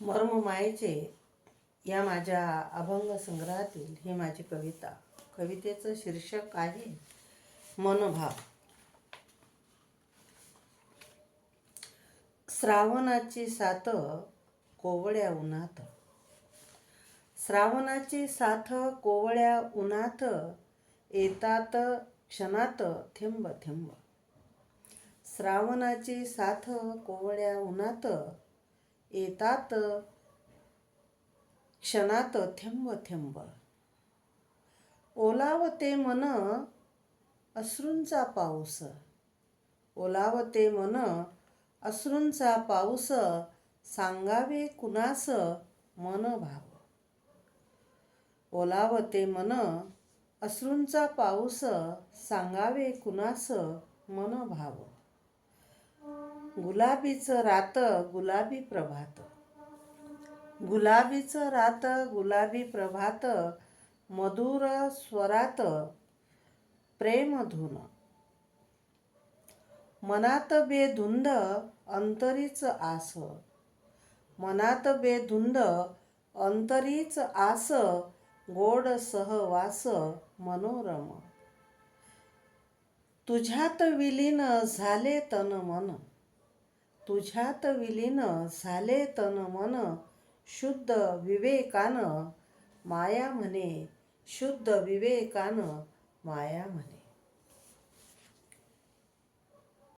मर्म मायेचे या माझ्या अभंग संग्रहातील ही माझी कविता. कवितेचं शीर्षक आहे मनोभाव. श्रावणाची साथ कोवळ्या उन्हात. श्रावणाची साथ कोवळ्या उन्हात येतात क्षणात थेंब थेंब. श्रावणाची साथ कोवळ्या उन्हात येतात क्षणात थेंब थेंब. ओलावते मन अश्रूंचा पाऊस. ओलावते मन अश्रूंचा पाऊस सांगावे कुणास मन भाव. ओलावते मन अश्रूंचा पाऊस सांगावे कुणास मन भाव. गुलाबीचं रात गुलाबी प्रभात. गुलाबीचं रात गुलाबी प्रभात मधुर स्वरात प्रेमधुन मनात बेधुंद अंतरीच आस. मनात बेधुंद अंतरीच आस गोड सहवास मनोरम. तुझ्यात विलीन झाले तन मन. तुझ्यात विलीन झाले तन मन शुद्ध विवेकान माया म्हणे शुद्ध विवेकान माया म्हणे.